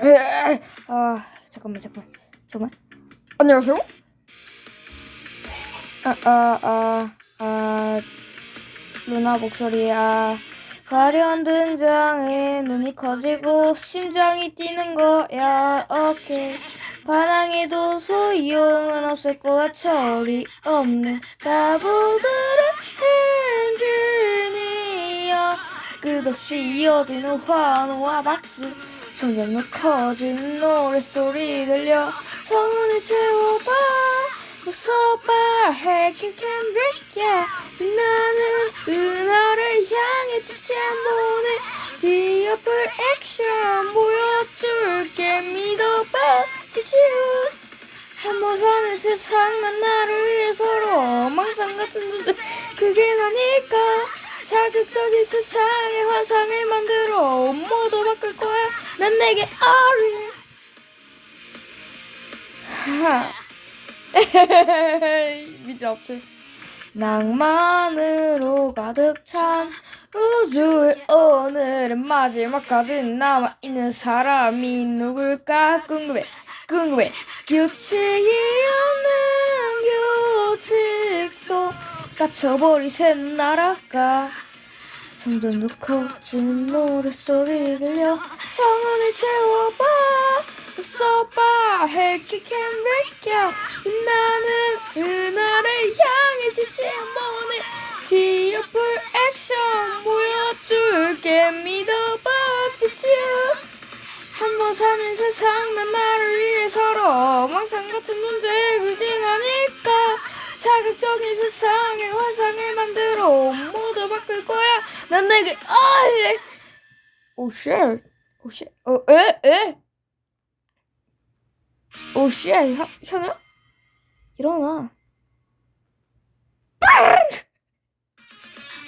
에, 아 잠깐만 잠깐만 잠깐만. 안녕하세요? 아아아아 아, 누나 목소리야 화려한 등장에 눈이 커지고 심장이 뛰는 거야. 오케이. 반항해도 소용은 없을 거야. 처리 없는 바보들의 엔지니어 끝없이 이어지는 환호와 박수 점점 더 커지는 노랫소리 들려. 성운을 채워봐. 웃어봐. 해킹 캠브릭야 나는 그날을 향해 직진 보내 뒤엎을 액션 보여줄게. 믿어봐. 지치우 한번 사는 세상 난 나를 위해 서로 망상 같은 존재 그게 나니까 자극적인 세상의 환상을 만들어 모두 바꿀 거야? 난 내게 어린 미지 없이 낭만으로 가득 찬 우주의 오늘은 마지막까지 남아있는 사람이 누굴까? 궁금해. 궁금해. 규칙이 없는 갇혀버린 새 나라가. 점점 더 커지는 노랫소리 들려. 성운을 채워봐. 웃어봐. 해키 캠브릭야 나는 그날을 향해 지친 몸을 뒤엎을 액션 보여줄게. 믿어봐. 지치 한번 사는 세상 난 나를 위해 서로. 망상 같은 존재 그게 나니까 자극적인 세상의 환상을 만들어 모두 바꿀 거야. 난 내게 어이 오쉣. 오쉣. 어 에 에? 오쉣. 현 현우야 일어나.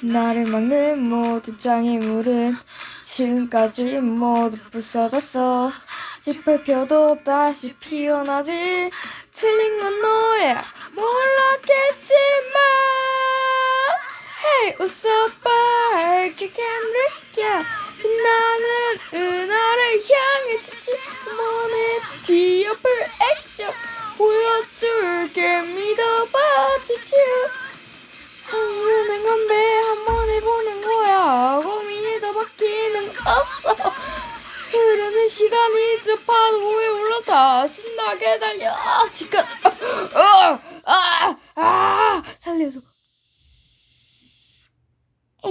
나를 막는 모든 장애물은 지금까지 모두 부서졌어 짓밟혀도 다시 피어나지. 틀린 건 너야 몰랐겠지만. Hey 웃어봐 이렇게 캠리야 나는 은하를 향해 지친 몸에 뒤엎을 액션. 보여줄게 믿어봐 지치 한눈은 건배 한번 해보는 거야. 고민이 더 바뀌는 거 없어 시간이 저 파도 위에 올라타 신나게 달려 지금까지 아, 아, 아, 살려줘 에?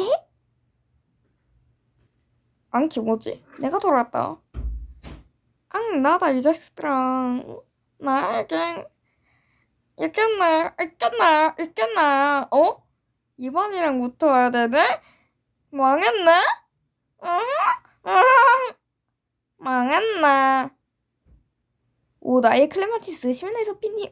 안키 뭐지? 내가 돌아왔다 앙 나다 이 자식들아 나 이게 있겠네 있겠네 있겠네 어? 이반이랑 붙어야 되네? 망했네? 응? 응? 망했네 오 나의 클레마티스 소피님